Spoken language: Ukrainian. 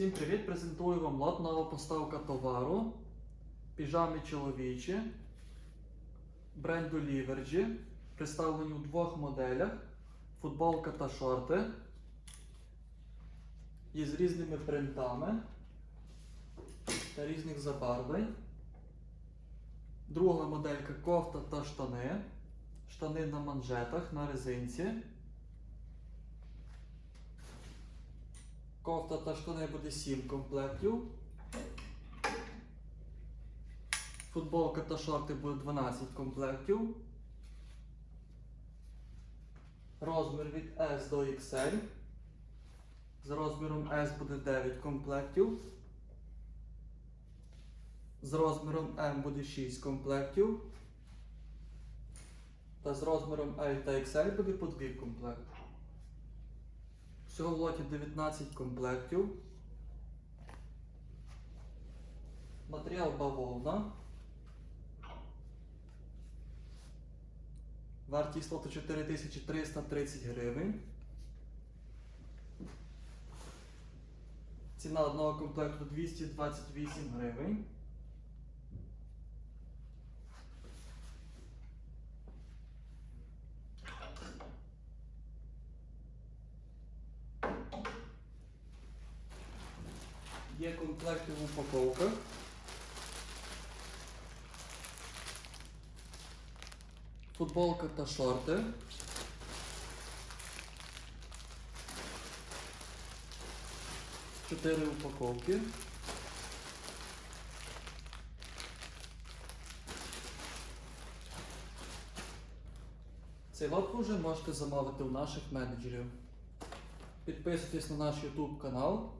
Всім привіт! Презентую вам лот поставка товару. Піжами чоловічі бренду Livergy. Представлені у двох моделях: футболка та шорти. Із різними принтами та різних забарвлень. Друга моделька кофта та штани. Штани на манжетах на резинці. Кофта та штани буде 7 комплектів. Футболка та шорти буде 12 комплектів. Розмір від S до XL. З розміром S буде 9 комплектів. З розміром M буде 6 комплектів. Та з розміром L та XL буде по 2 комплекти. Всього в лоті 19 комплектів. Матеріал бавовна. Вартість лоту 4330 гривень. Ціна одного комплекту 228 гривень. Є комплекти в упаковках. Футболка та шорти. Чотири упаковки. Цей ви вже можете замовити у наших менеджерів. Підписуйтесь на наш YouTube канал.